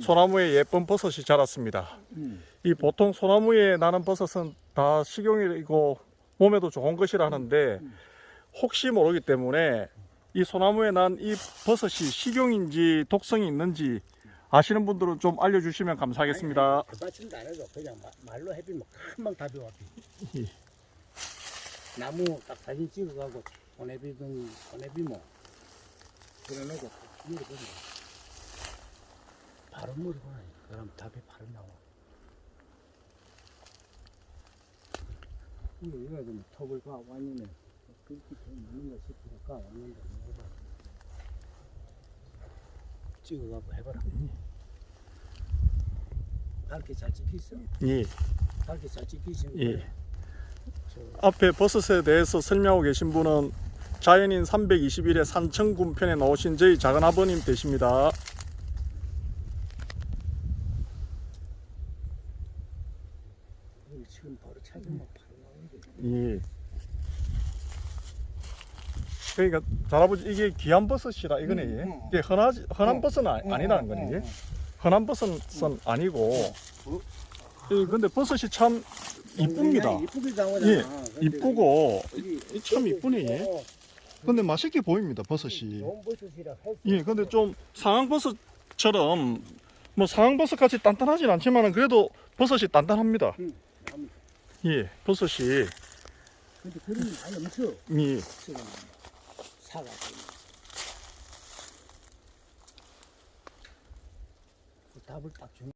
소나무에 예쁜 버섯이 자랐습니다. 음. 이 보통 소나무에 나는 버섯은 다 식용이고 몸에도 좋은 것이라는데 혹시 모르기 때문에 이 소나무에 난 이 버섯이 식용인지 독성이 있는지 아시는 분들은 좀 알려주시면 감사하겠습니다. 대받침도 안 해도 그냥 마- 말로 해비면 금방 답이 와. 예. 나무 딱 사진 찍어가고 보내비든 보내비 뭐 그래놓고 물어보면 바로 물어보나 그럼 답이 바로 나와. 이거 좀 턱을 가 아니면 그렇게 있는 거 싶어서 가 왔는데 해봐. 찍어가고 해봐라. 밝게 잘 찍히있어? 예, 밝게 잘 찍히시는 예. 앞에 버섯에 대해서 설명하고 계신 분은 자연인 321회 산청군 편에 나오신 저희 작은 아버님 되십니다. 지금 바로 찾으면 바로 나오는데 예. 그러니까 잘아버지 이게 귀한 버섯이라 이거네. 음, 예. 음. 이게 흔하지 흔한 어. 버섯은 아, 어, 아니라는 어, 거네. 어, 이게. 어. 흔한 버섯은 아니고. 어. 예, 근데 버섯이 참 이쁩니다. 이쁘게 나오잖아. 예, 근데 이쁘고 이- 참 이쁘네. 예. 어, 근데 맛있게 보입니다 버섯이. 좋은 버섯이라 할 예, 근데 좀 상황버섯처럼 뭐 상황버섯 같이 단단하진 않지만 그래도 버섯이 단단합니다. 응, 나무. 예, 버섯이 근데 그림이 많이 엄청 예, 지금 사가. 그 답을 딱 주는.